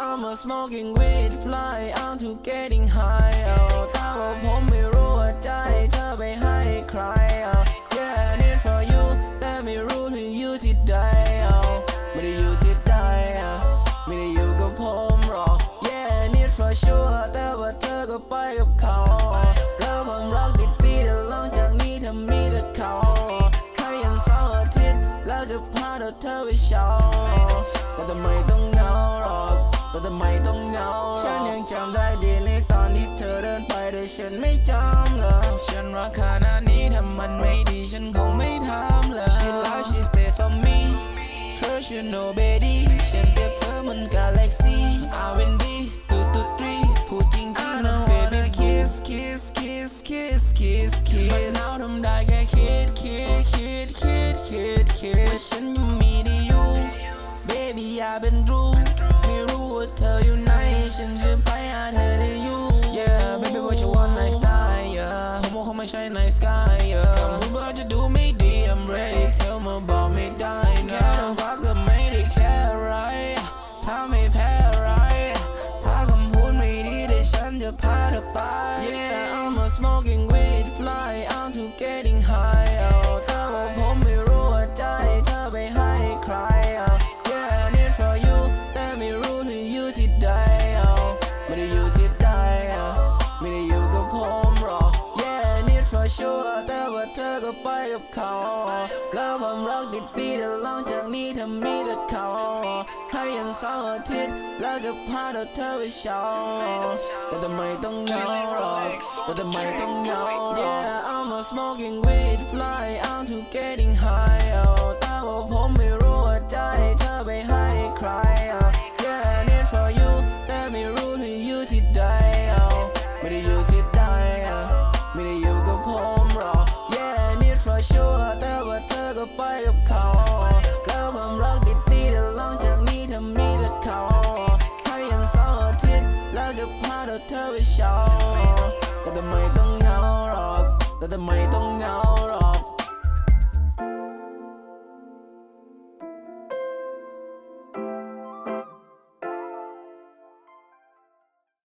I'm a smoking weed fly out to getting high เอาแต่ว่าผมไม่รู้ว่าให้เธอไปให้ใครเอา Yeah I need for you แต่ไม่รู้เธออยู่ที่ใดเอาไม่ได้อยู่ที่ใดเอาไม่ได้อยู่กับผมหรอก Yeah I need for sure แต่ว่าเธอก็ไปกับเขา แล้วความรักติดปีแต่หลังจากนี้ถ้ามีแต่เขาให้ยันเสาร์อาทิตย์แล้วจะพาเธอไปเช้า แต่ทำไมต้องเหงาหรอกแต่ทำไมต้องเหงา ฉันยังจำได้ดีในตอนที่เธอเดินไปแต่ฉันไม่จำเลยฉันรักขนาดนี้ถ้ามันไม่ดีฉันคงไม่ทำเลย She love she stay for me Cause you know baby ฉันเปรียบเธอเหมือนกาแล็กซี่ R&B ตูตูตรีพูดจริงจริงนะ baby kiss kiss kiss kiss kiss kiss มันเอาทำได้แค่คิดคิดคิดคิดคิดคิดว่าฉันยังมีได้อยู่ baby อย่าเป็นรู้ไม่รู้ว่าเธออยู่ไหน ฉันจะไปหาเธอได้อยู่ yeah baby what you want nice style yeah ผมว่าคงไม่ใช่ nice guy yeah คำพูดว่าจะดูไม่ดี I'm ready tell มาบอกไม่ได้นะแต่ว่าก็ไม่ได้แค่อะไรถ้าไม่แพ้อะไรถ้าคำพูดไม่ดีเดี๋ยวฉันจะพาเธอไป Yeah I'm a smoking weed ชั่วแต่ว่าเธอก็ไปกับเขา แล้วความรักติดปีแต่หลังจากนี้ถ้ามีแต่เขา ให้ยันเสาร์อาทิตย์แล้วจะพาเธอไปเช่าแต่ทำไมต้องเหงาหรอกแต่ทำไมต้องเหงา Yeah I'm a smoking weed fly out to getting ไปกับเขา แล้วความรักติดดีแต่หลังจากนี้ถ้ามีแต่เขาให้ยันสองอาทิตย์แล้วจะพาเธอไปเช่าแต่ทำไมต้องเหงาหรอกแต่ทำไมต้องเหงา